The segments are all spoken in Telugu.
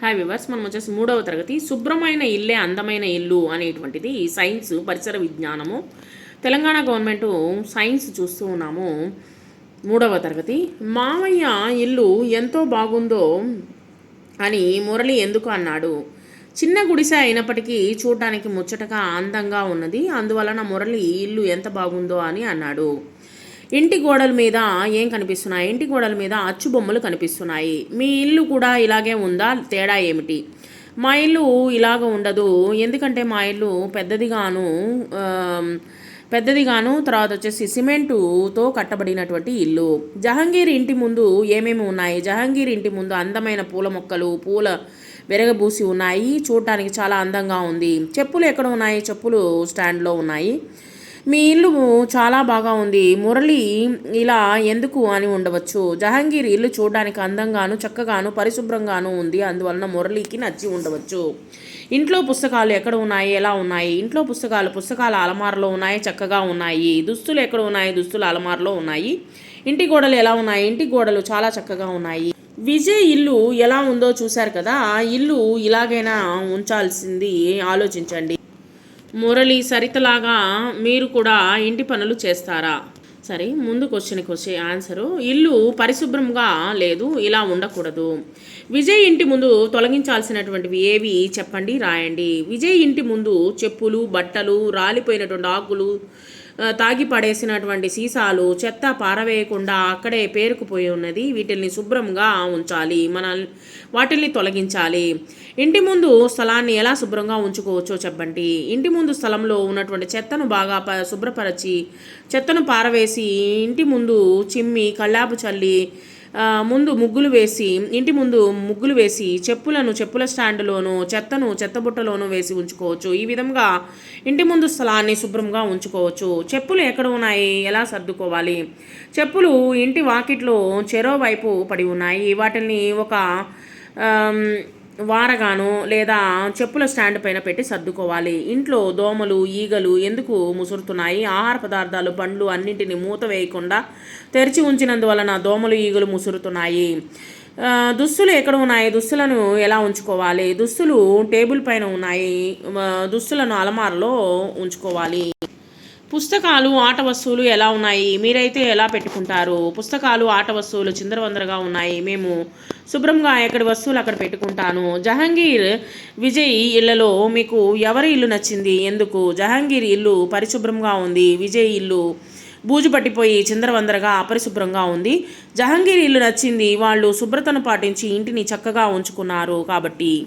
హాయ్ వివర్స్ మనం వచ్చేసి మూడవ తరగతి. శుభ్రమైన ఇల్లే అందమైన ఇల్లు అనేటువంటిది సైన్స్ పరిసర విజ్ఞానము. తెలంగాణ గవర్నమెంట్ సైన్స్ చూస్తూ ఉన్నాము. మూడవ తరగతి. మావయ్య ఇల్లు ఎంతో బాగుందో అని మురళి ఎందుకు అన్నాడు. చిన్న గుడిసె అయినప్పటికీ చూడటానికి ముచ్చటగా అందంగా ఉన్నది. అందువలన మురళి ఇల్లు ఎంత బాగుందో అని అన్నాడు. ఇంటి గోడల మీద ఏం కనిపిస్తున్నాయి? ఇంటి గోడల మీద అచ్చు బొమ్మలు కనిపిస్తున్నాయి. మీ ఇల్లు కూడా ఇలాగే ఉందా? తేడా ఏమిటి? మా ఇల్లు ఇలాగ ఉండదు. ఎందుకంటే మా ఇల్లు పెద్దదిగాను పెద్దదిగాను తర్వాత వచ్చేసి సిమెంటుతో కట్టబడినటువంటి ఇల్లు. జహంగీర్ ఇంటి ముందు ఏమేమి ఉన్నాయి? జహంగీర్ ఇంటి ముందు అందమైన పూల మొక్కలు పూల విరగబూసి ఉన్నాయి. చూడటానికి చాలా అందంగా ఉంది. చెప్పులు ఎక్కడ ఉన్నాయి? చెప్పులు స్టాండ్లో ఉన్నాయి. మీ ఇల్లు చాలా బాగా ఉంది. మురళి ఇలా ఎందుకు అని ఉండవచ్చు. జహాంగీర్ ఇల్లు చూడడానికి అందంగాను చక్కగాను పరిశుభ్రంగాను ఉంది. అందువలన మురళికి నచ్చి ఉండవచ్చు. ఇంట్లో పుస్తకాలు ఎక్కడ ఉన్నాయి? ఎలా ఉన్నాయి? ఇంట్లో పుస్తకాలు పుస్తకాల అలమారలో ఉన్నాయి? చక్కగా ఉన్నాయి. దుస్తులు ఎక్కడ ఉన్నాయి? దుస్తులు అలమారలో ఉన్నాయి. ఇంటి గోడలు ఎలా ఉన్నాయి? ఇంటి గోడలు చాలా చక్కగా ఉన్నాయి. విజయ్ ఇల్లు ఎలా ఉందో చూశారు కదా? ఆ ఇల్లు ఇలాగైనా ఉంచాల్సింది. ఆలోచించండి. మురళి సరితలాగా మీరు కూడా ఇంటి పనులు చేస్తారా? సరే ముందు క్వశ్చన్కి వచ్చే ఆన్సరు ఇల్లు పరిశుభ్రంగా లేదు ఇలా ఉండకూడదు. విజయ్ ఇంటి ముందు తొలగించాల్సినటువంటివి ఏవి? చెప్పండి రాయండి. విజయ్ ఇంటి ముందు చెప్పులు బట్టలు రాలిపోయినటువంటి ఆకులు తాగి పడేసినటువంటి సీసాలు చెత్త పారవేయకుండా అక్కడే పేరుకుపోయి ఉన్నది. వీటిల్ని శుభ్రంగా ఉంచాలి. మన వాటిల్ని తొలగించాలి. ఇంటి ముందు స్థలాన్ని ఎలా శుభ్రంగా ఉంచుకోవచ్చో చెప్పండి. ఇంటి ముందు స్థలంలో ఉన్నటువంటి చెత్తను బాగా ప శుభ్రపరచి చెత్తను పారవేసి ఇంటి ముందు చిమ్మి కళ్ళాపు చల్లి ముందు ముగ్గులు వేసి ఇంటి ముందు ముగ్గులు వేసి చెప్పులను చెప్పుల స్టాండ్లోను చెత్తను చెత్తబుట్టలోను వేసి ఉంచుకోవచ్చు. ఈ విధంగా ఇంటి ముందు స్థలాన్ని శుభ్రంగా ఉంచుకోవచ్చు. చెప్పులు ఎక్కడ ఉన్నాయి? ఎలా సర్దుకోవాలి? చెప్పులు ఇంటి వాకిట్లో చెరో వైపు పడి ఉన్నాయి. వాటిని ఒక వారగాను లేదా చెప్పుల స్టాండ్ పైన పెట్టి సర్దుకోవాలి. ఇంట్లో దోమలు ఈగలు ఎందుకు ముసురుతున్నాయి? ఆహార పదార్థాలు పండ్లు అన్నింటిని మూత వేయకుండా తెరిచి ఉంచినందువలన దోమలు ఈగలు ముసురుతున్నాయి. దుస్తులు ఎక్కడ ఉన్నాయి? దుస్తులను ఎలా ఉంచుకోవాలి? దుస్తులు టేబుల్ పైన ఉన్నాయి. దుస్తులను అలమారలో ఉంచుకోవాలి. పుస్తకాలు ఆట వస్తువులు ఎలా ఉన్నాయి? మీరైతే ఎలా పెట్టుకుంటారు? పుస్తకాలు ఆట వస్తువులు చిందరవందరగా ఉన్నాయి. మేము శుభ్రంగా ఎక్కడి వస్తువులు అక్కడ పెట్టుకుంటాను. జహాంగీర్ విజయ్ ఇళ్ళలో మీకు ఎవరి ఇల్లు నచ్చింది? ఎందుకు? జహాంగీర్ ఇల్లు పరిశుభ్రంగా ఉంది. విజయ్ ఇల్లు బూజు పట్టిపోయి చిందరవందరగా అపరిశుభ్రంగా ఉంది. జహాంగీర్ ఇల్లు నచ్చింది. వాళ్ళు శుభ్రతను పాటించి ఇంటిని చక్కగా ఉంచుకున్నారు కాబట్టి.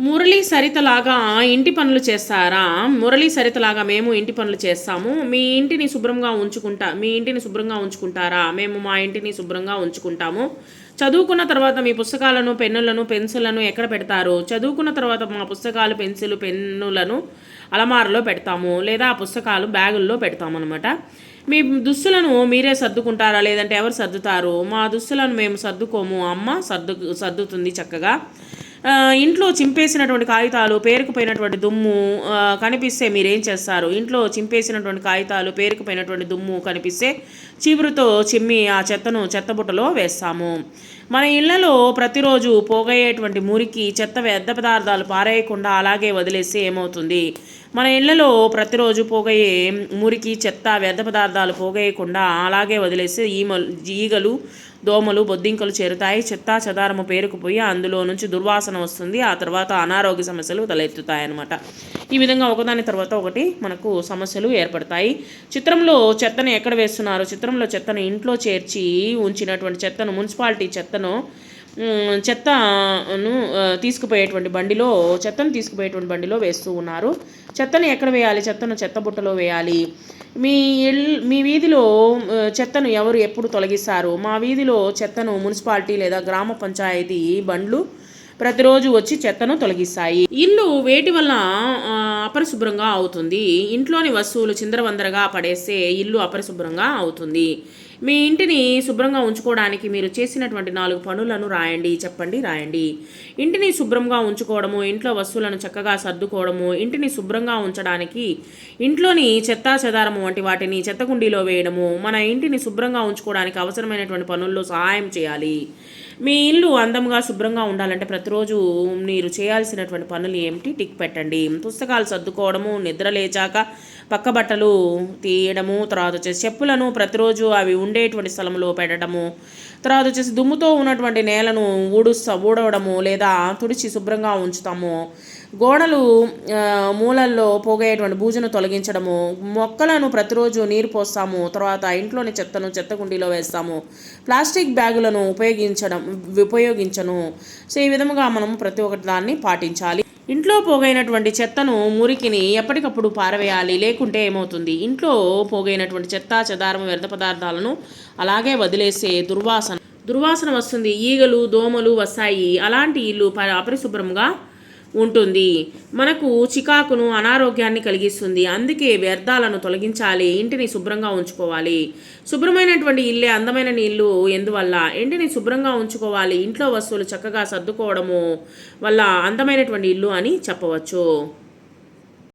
మురళీ సరితలాగా ఇంటి పనులు చేస్తారా? మురళీ సరితలాగా మేము ఇంటి పనులు చేస్తాము. మీ ఇంటిని శుభ్రంగా ఉంచుకుంటా మీ ఇంటిని శుభ్రంగా ఉంచుకుంటారా? మేము మా ఇంటిని శుభ్రంగా ఉంచుకుంటాము. చదువుకున్న తర్వాత మీ పుస్తకాలను పెన్నులను పెన్సిళ్ళను ఎక్కడ పెడతారు? చదువుకున్న తర్వాత మా పుస్తకాలు పెన్సిల్ పెన్నులను అలమారలో పెడతాము. లేదా ఆ పుస్తకాలు బ్యాగుల్లో పెడతాము అనమాట మీ దుస్తులను మీరే సర్దుకుంటారా? లేదంటే ఎవరు సర్దుతారు? మా దుస్తులను మేము సర్దుకోము. అమ్మ సర్దు సర్దుతుంది చక్కగా. ఇంట్లో చింపేసినటువంటి కాగితాలు పేరుకుపోయినటువంటి దుమ్ము కనిపిస్తే మీరేం చేస్తారు? ఇంట్లో చింపేసినటువంటి కాగితాలు పేరుకుపోయినటువంటి దుమ్ము కనిపిస్తే చీపురుతో చిమ్మి ఆ చెత్తను చెత్తబుట్టలో వేస్తాము. మన ఇళ్ళలో ప్రతిరోజు పోగయ్యేటువంటి మురికి చెత్త వ్యర్థ పదార్థాలు పారేయకుండా అలాగే వదిలేస్తే ఏమవుతుంది? మన ఇళ్ళలో ప్రతిరోజు పోగయ్యే మురికి చెత్త వ్యర్థ పదార్థాలు పోగేయకుండా అలాగే వదిలేస్తే ఈమలు ఈగలు దోమలు బొద్దింకలు చేరుతాయి. చెత్తా చెదారము పేరుకుపోయి అందులో నుంచి దుర్వాసన వస్తుంది. ఆ తర్వాత అనారోగ్య సమస్యలు తలెత్తుతాయన్నమాట. ఈ విధంగా ఒకదాని తర్వాత ఒకటి మనకు సమస్యలు ఏర్పడతాయి. చిత్రంలో చెత్తను ఎక్కడ వేస్తున్నారు? చిత్రంలో చెత్తను ఇంట్లో చేర్చి ఉంచినటువంటి చెత్తను మున్సిపాలిటీ చెత్తను చెత్తను తీసుకుపోయేటువంటి బండిలో చెత్తను తీసుకుపోయేటువంటి బండిలో వేస్తూ ఉన్నారు. చెత్తను ఎక్కడ వేయాలి? చెత్తను చెత్త బుట్టలో వేయాలి. మీ మీ వీధిలో చెత్తను ఎవరు ఎప్పుడు తొలగిస్తారు? మా వీధిలో చెత్తను మున్సిపాలిటీ లేదా గ్రామ పంచాయతీ బండ్లు ప్రతిరోజు వచ్చి చెత్తను తొలగిస్తాయి. ఇల్లు వేటి వల్ల అపరిశుభ్రంగా అవుతుంది. ఇంట్లోని వస్తువులు చిందరవందరగా పడేస్తే ఇల్లు అపరిశుభ్రంగా అవుతుంది. మీ ఇంటిని శుభ్రంగా ఉంచుకోవడానికి మీరు చేసినటువంటి నాలుగు పనులను రాయండి చెప్పండి రాయండి. ఇంటిని శుభ్రంగా ఉంచుకోవడము ఇంట్లో వస్తువులను చక్కగా సర్దుకోవడము ఇంటిని శుభ్రంగా ఉంచడానికి ఇంట్లోని చెత్తా చెదారము వంటి వాటిని చెత్తకుండీలో వేయడము మన ఇంటిని శుభ్రంగా ఉంచుకోవడానికి అవసరమైనటువంటి పనుల్లో సహాయం చేయాలి. మీ ఇల్లు అందంగా శుభ్రంగా ఉండాలంటే ప్రతిరోజు మీరు చేయాల్సినటువంటి పనులు ఏమిటి? టిక్ పెట్టండి. పుస్తకాలు సర్దుకోవడము నిద్ర లేచాక పక్క బట్టలు తీయడము తర్వాత వచ్చేసి చెప్పులను ప్రతిరోజు అవి ఉండేటువంటి స్థలంలో పెట్టడము తర్వాత వచ్చేసి దుమ్ముతో ఉన్నటువంటి నేలను ఊడుస్తా ఊడవడము లేదా తుడిచి శుభ్రంగా ఉంచుతాము. గోడలు మూలల్లో పోగేటువంటి బూజును తొలగించడము. మొక్కలను ప్రతిరోజు నీరు పోస్తాము తర్వాత ఇంట్లోని చెత్తను చెత్త కుండీలో వేస్తాము. ప్లాస్టిక్ బ్యాగులను ఉపయోగించడం ఉపయోగించను. సో ఈ విధముగా మనం ప్రతి ఒక్కటి దాన్ని పాటించాలి. ఇంట్లో పోగైనటువంటి చెత్తను మురికిని ఎప్పటికప్పుడు పారవేయాలి. లేకుంటే ఏమవుతుంది? ఇంట్లో పోగైనటువంటి చెత్త చెదారం వ్యర్థ పదార్థాలను అలాగే వదిలేసే దుర్వాసన. దుర్వాసన వస్తుంది. ఈగలు దోమలు వస్తాయి. అలాంటి ఇల్లు ప- అపరిశుభ్రంగా ఉంటుంది. మనకు చికాకును అనారోగ్యాన్ని కలిగిస్తుంది. అందుకే వ్యర్థాలను తొలగించాలి. ఇంటిని శుభ్రంగా ఉంచుకోవాలి. శుభ్రమైనటువంటి ఇల్లే అందమైన నీళ్ళు ఎందువల్ల? ఇంటిని శుభ్రంగా ఉంచుకోవాలి. ఇంట్లో వస్తువులు చక్కగా సర్దుకోవడము వల్ల అందమైనటువంటి ఇల్లు అని చెప్పవచ్చు.